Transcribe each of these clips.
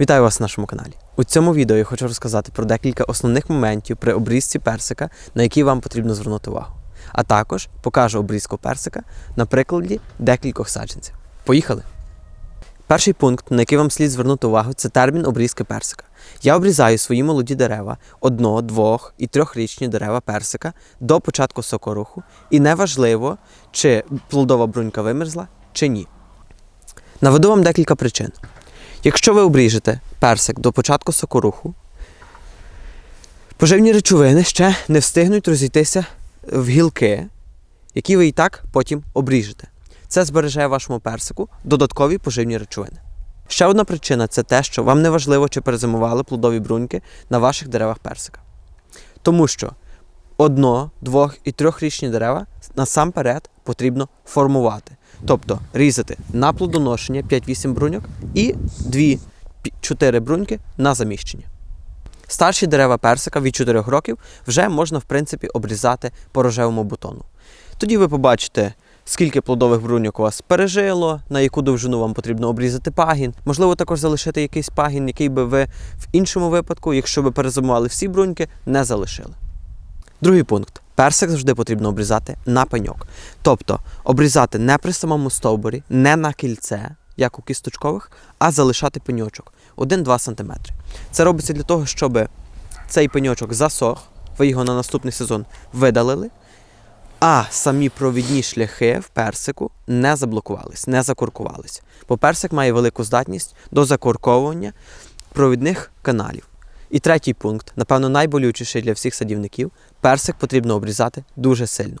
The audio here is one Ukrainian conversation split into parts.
Вітаю вас на нашому каналі. У цьому відео я хочу розказати про декілька основних моментів при обрізці персика, на які вам потрібно звернути увагу. А також покажу обрізку персика на прикладі декількох саджанців. Поїхали! Перший пункт, на який вам слід звернути увагу, це термін обрізки персика. Я обрізаю свої молоді дерева, одно, двох і трьохрічні дерева персика до початку сокоруху, і неважливо, чи плодова брунька вимерзла, чи ні. Наведу вам декілька причин. Якщо ви обріжете персик до початку сокоруху, поживні речовини ще не встигнуть розійтися в гілки, які ви і так потім обріжете. Це збереже вашому персику додаткові поживні речовини. Ще одна причина це те, що вам не важливо, чи перезимували плодові бруньки на ваших деревах персика. Тому що одно, двох і трьохрічні дерева насамперед потрібно формувати. Тобто різати на плодоношення 5-8 бруньок і 2-4 бруньки на заміщення. Старші дерева персика від 4 років вже можна в принципі обрізати по рожевому бутону. Тоді ви побачите, скільки плодових бруньок у вас пережило, на яку довжину вам потрібно обрізати пагін. Можливо, також залишити якийсь пагін, який би ви в іншому випадку, якщо ви перезимували всі бруньки, не залишили. Другий пункт. Персик завжди потрібно обрізати на пеньок. Тобто обрізати не при самому стовбурі, не на кільце, як у кісточкових, а залишати пеньочок 1-2 см. Це робиться для того, щоб цей пеньочок засох, ви його на наступний сезон видалили, а самі провідні шляхи в персику не заблокувались, не закуркувались. Бо персик має велику здатність до закурковування провідних каналів. І третій пункт, напевно, найболючіший для всіх садівників, персик потрібно обрізати дуже сильно.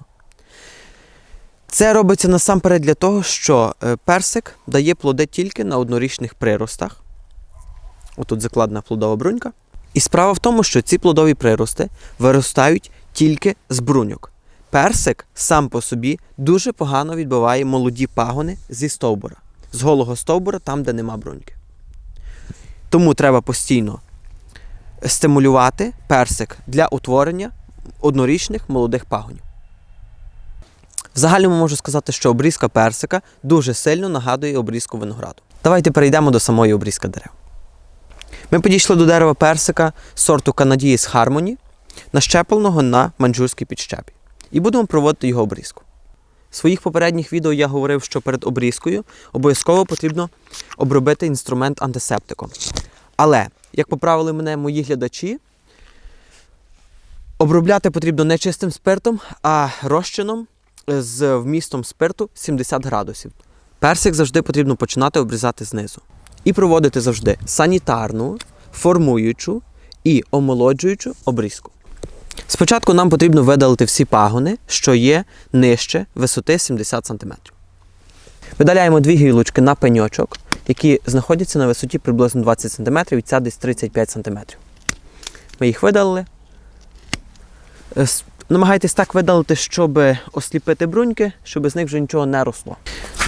Це робиться насамперед для того, що е, персик дає плоди тільки на однорічних приростах. Отут закладена плодова брунька. І справа в тому, що ці плодові прирости виростають тільки з бруньок. Персик сам по собі дуже погано відбиває молоді пагони зі стовбура, з голого стовбура, там, де нема бруньки. Тому треба постійно стимулювати персик для утворення однорічних молодих пагонів. В загальному можу сказати, що обрізка персика дуже сильно нагадує обрізку винограду. Давайте перейдемо до самої обрізки дерев. Ми підійшли до дерева персика сорту Canadius Harmony, нащепленого на манджурській підщепі, і будемо проводити його обрізку. В своїх попередніх відео я говорив, що перед обрізкою обов'язково потрібно обробити інструмент антисептиком. Але, як поправили мене мої глядачі, обробляти потрібно не чистим спиртом, а розчином з вмістом спирту 70 градусів. Персик завжди потрібно починати обрізати знизу. І проводити завжди санітарну, формуючу і омолоджуючу обрізку. Спочатку нам потрібно видалити всі пагони, що є нижче висоти 70 см. Видаляємо дві гілочки на пеньочок, які знаходяться на висоті приблизно 20 см і ця десь 35 см. Ми їх видалили. Е, Намагайтесь так видалити, щоб осліпити бруньки, щоб з них вже нічого не росло.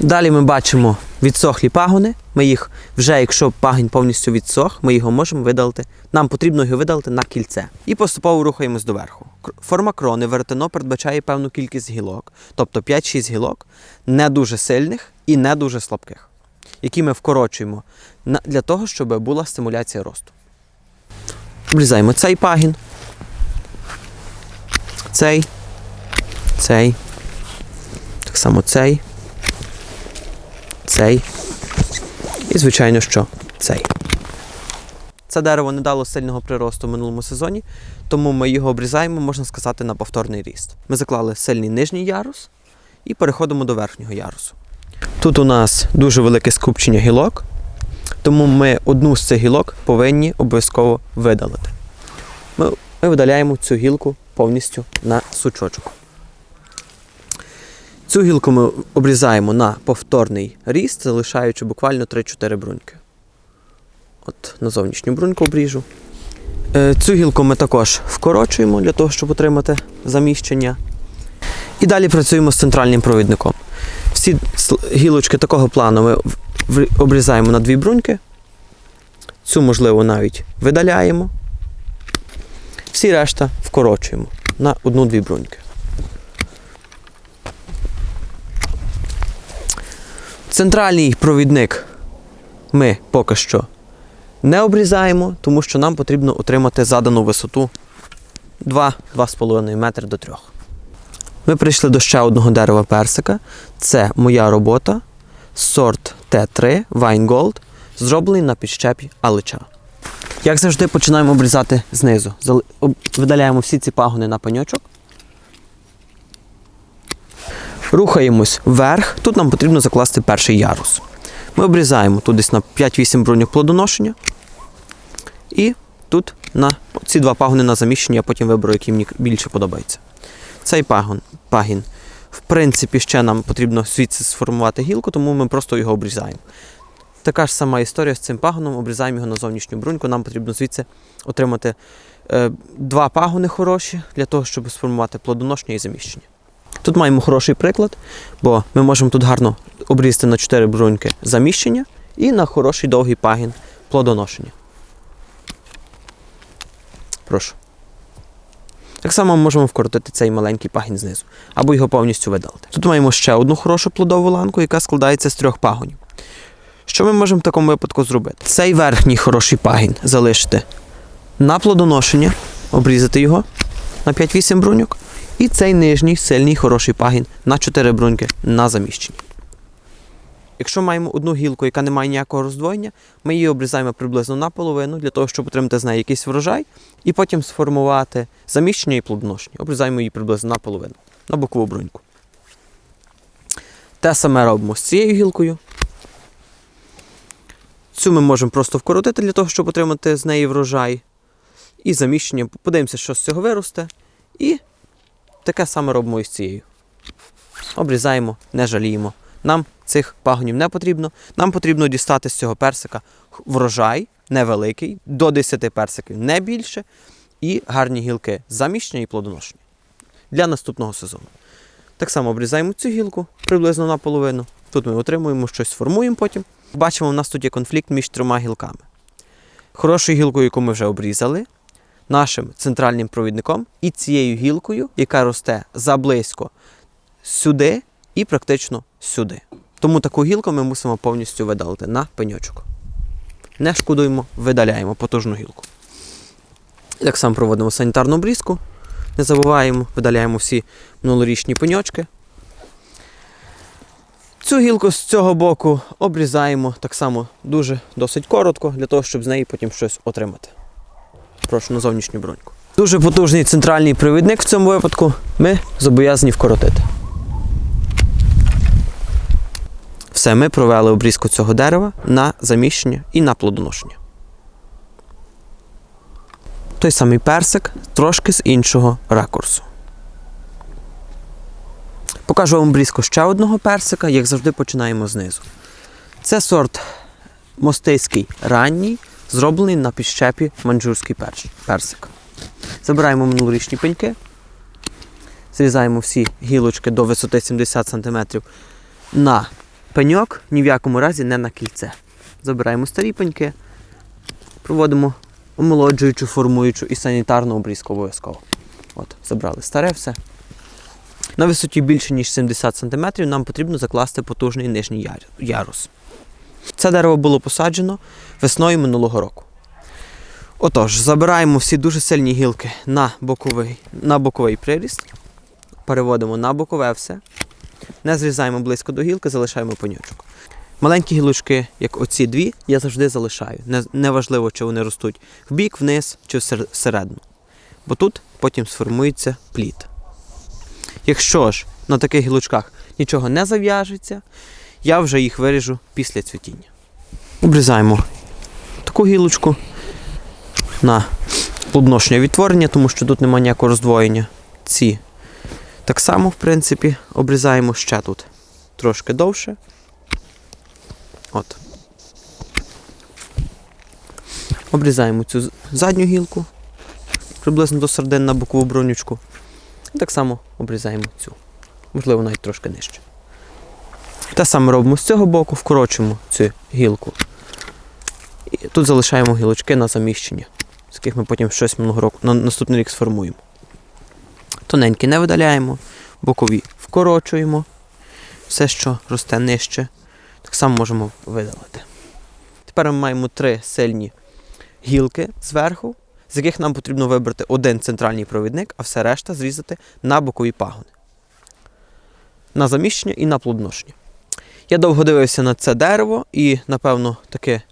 Далі ми бачимо відсохлі пагони. Ми їх вже, якщо пагінь повністю відсох, ми його можемо видалити. Нам потрібно його видалити на кільце. І поступово рухаємось доверху. Форма крони веретено передбачає певну кількість гілок, тобто 5-6 гілок, не дуже сильних і не дуже слабких, які ми вкорочуємо для того, щоб була стимуляція росту. Обрізаємо цей пагін, цей, цей, так само цей, цей. І, звичайно, що цей. Це дерево не дало сильного приросту в минулому сезоні, тому ми його обрізаємо, можна сказати, на повторний ріст. Ми заклали сильний нижній ярус і переходимо до верхнього ярусу. Тут у нас дуже велике скупчення гілок, тому ми одну з цих гілок повинні обов'язково видалити. Ми, ми видаляємо цю гілку повністю на сучочок. Цю гілку ми обрізаємо на повторний ріст, залишаючи буквально 3-4 бруньки. От на зовнішню бруньку обріжу. Е, Цю гілку ми також вкорочуємо для того, щоб отримати заміщення. І далі працюємо з центральним провідником. Всі гілочки такого плану ми обрізаємо на дві бруньки. Цю, можливо, навіть видаляємо. Всі решта вкорочуємо на одну-дві бруньки. Центральний провідник ми поки що Не обрізаємо, тому що нам потрібно отримати задану висоту 2-2,5 метри до 3. Ми прийшли до ще одного дерева персика. Це моя робота. Сорт Т3 Wine Gold, зроблений на підщепі алича. Як завжди, починаємо обрізати знизу. Видаляємо всі ці пагони на пеньочок. Рухаємось вверх. Тут нам потрібно закласти перший ярус. Ми обрізаємо тут десь на 5-8 бруньок плодоношення. І тут на ці два пагони на заміщення, я потім виберу, який мені більше подобається. Цей пагон, пагін, в принципі, ще нам потрібно звідси сформувати гілку, тому ми просто його обрізаємо. Така ж сама історія з цим пагоном, обрізаємо його на зовнішню бруньку. Нам потрібно звідси отримати е, два пагони хороші для того, щоб сформувати плодоношення і заміщення. Тут маємо хороший приклад, бо ми можемо тут гарно обрізати на 4 бруньки заміщення і на хороший довгий пагін плодоношення. Прошу. Так само ми можемо вкоротити цей маленький пагін знизу, або його повністю видалити. Тут маємо ще одну хорошу плодову ланку, яка складається з трьох пагонів. Що ми можемо в такому випадку зробити? Цей верхній хороший пагін залишити на плодоношення, обрізати його на 5-8 бруньок, і цей нижній сильний хороший пагін на 4 бруньки на заміщення. Якщо маємо одну гілку, яка не має ніякого роздвоєння, ми її обрізаємо приблизно наполовину для того, щоб отримати з неї якийсь врожай, і потім сформувати заміщення і плодоношення. Обрізаємо її приблизно наполовину, на бокову бруньку. Те саме робимо з цією гілкою. Цю ми можемо просто вкоротити для того, щоб отримати з неї врожай. І заміщення. Подивимося, що з цього виросте. І таке саме робимо і з цією. Обрізаємо, не жаліємо. Нам цих пагонів не потрібно. Нам потрібно дістати з цього персика врожай невеликий, до 10 персиків, не більше, і гарні гілки заміщення і плодоношення для наступного сезону. Так само обрізаємо цю гілку приблизно наполовину. Тут ми отримуємо щось, формуємо потім. Бачимо, у нас тут є конфлікт між трьома гілками. Хорошою гілкою, яку ми вже обрізали, нашим центральним провідником і цією гілкою, яка росте заблизько сюди і практично сюди. Тому таку гілку ми мусимо повністю видалити на пеньочок. Не шкодуємо, видаляємо потужну гілку. Так само проводимо санітарну обрізку. Не забуваємо, видаляємо всі минулорічні пеньочки. Цю гілку з цього боку обрізаємо так само дуже досить коротко, для того, щоб з неї потім щось отримати. Прошу на зовнішню броньку. Дуже потужний центральний провідник в цьому випадку ми зобов'язані вкоротити. Все, ми провели обрізку цього дерева на заміщення і на плодоношення. Той самий персик, трошки з іншого ракурсу. Покажу вам обрізку ще одного персика, як завжди починаємо знизу. Це сорт мостейський ранній, зроблений на підщепі манджурський персик. Забираємо минулорічні пеньки, зрізаємо всі гілочки до висоти 70 см на пеньок, ні в якому разі не на кільце. Забираємо старі пеньки, проводимо омолоджуючу, формуючу і санітарну обрізку обов'язково. От, забрали старе все. На висоті більше, ніж 70 см нам потрібно закласти потужний нижній ярус. Це дерево було посаджено весною минулого року. Отож, забираємо всі дуже сильні гілки на боковий, на боковий приріст, переводимо на бокове все, не зрізаємо близько до гілки, залишаємо пеньочок. Маленькі гілочки, як оці дві, я завжди залишаю. Не- Неважливо, чи вони ростуть вбік, вниз чи всередину. Бо тут потім сформується плід. Якщо ж на таких гілочках нічого не зав'яжеться, я вже їх виріжу після цвітіння. Обрізаємо таку гілочку на плодоношення відтворення, тому що тут немає ніякого роздвоєння. Ці так само, в принципі, обрізаємо ще тут трошки довше. От. Обрізаємо цю задню гілку, приблизно до середини на бокову бронючку. І так само обрізаємо цю. Можливо, навіть трошки нижче. Те саме робимо з цього боку, вкорочуємо цю гілку. І тут залишаємо гілочки на заміщення, з яких ми потім щось минулого року на наступний рік сформуємо. Тоненькі не видаляємо, бокові вкорочуємо. Все, що росте нижче, так само можемо видалити. Тепер ми маємо три сильні гілки зверху, з яких нам потрібно вибрати один центральний провідник, а все решта зрізати на бокові пагони. На заміщення і на плодоношення. Я довго дивився на це дерево і, напевно, таки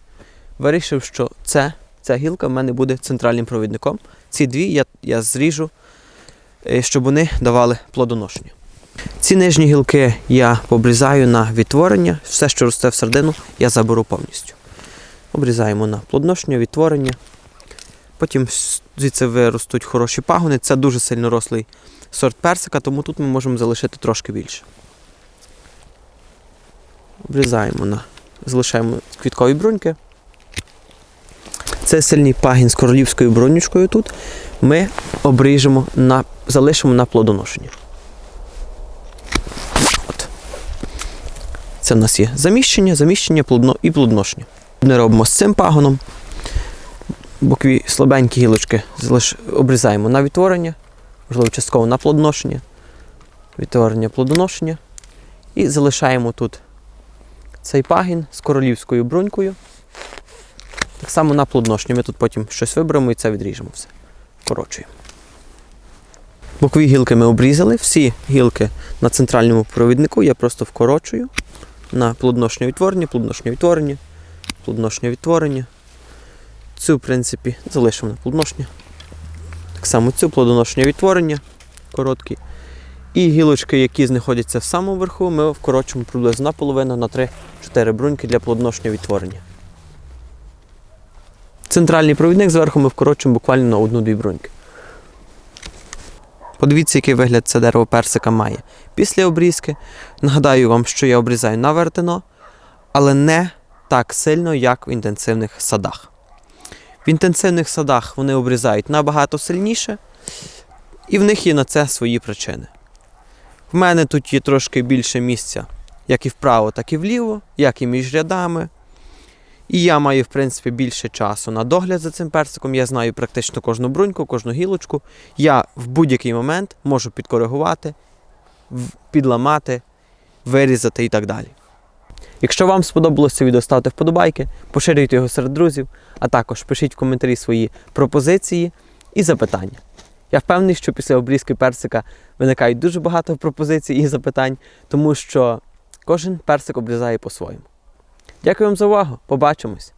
вирішив, що це, ця гілка в мене буде центральним провідником. Ці дві я, я зріжу, щоб вони давали плодоношення. Ці нижні гілки я обрізаю на відтворення. Все, що росте в середину, я заберу повністю. Обрізаємо на плодоношення, відтворення. Потім звідси виростуть хороші пагони. Це дуже сильно рослий сорт персика, тому тут ми можемо залишити трошки більше. Обрізаємо на, залишаємо квіткові бруньки. Це сильний пагін з королівською бронючкою тут. Ми обріжемо на, залишимо на плодоношення. От. Це в нас є заміщення, заміщення плодно, і плодоношення. Не робимо з цим пагоном. Бокові слабенькі гілочки залиш... обрізаємо на відтворення, можливо, частково на плодоношення, відтворення плодоношення. І залишаємо тут цей пагін з королівською брунькою. Так само на плодоношення. Ми тут потім щось виберемо і це відріжемо все. Корочуємо. Бокові гілки ми обрізали. Всі гілки на центральному провіднику я просто вкорочую на плодоношення відтворення, плодоношення відтворення, плодоношення відтворення. Цю, в принципі, залишимо на плодоношення. Так само цю плодоношення відтворення короткі. І гілочки, які знаходяться в самому верху, ми вкорочуємо приблизно наполовину на 3-4 бруньки для плодоношення відтворення. Центральний провідник зверху ми вкорочуємо буквально на одну-дві бруньки. Подивіться, який вигляд це дерево персика має. Після обрізки нагадаю вам, що я обрізаю на вертино, але не так сильно, як в інтенсивних садах. В інтенсивних садах вони обрізають набагато сильніше, і в них є на це свої причини. В мене тут є трошки більше місця, як і вправо, так і вліво, як і між рядами. І я маю, в принципі, більше часу на догляд за цим персиком. Я знаю практично кожну бруньку, кожну гілочку. Я в будь-який момент можу підкоригувати, підламати, вирізати і так далі. Якщо вам сподобалося це відео, ставте вподобайки, поширюйте його серед друзів, а також пишіть в коментарі свої пропозиції і запитання. Я впевнений, що після обрізки персика виникають дуже багато пропозицій і запитань, тому що кожен персик обрізає по-своєму. Дякую вам за увагу. Побачимось!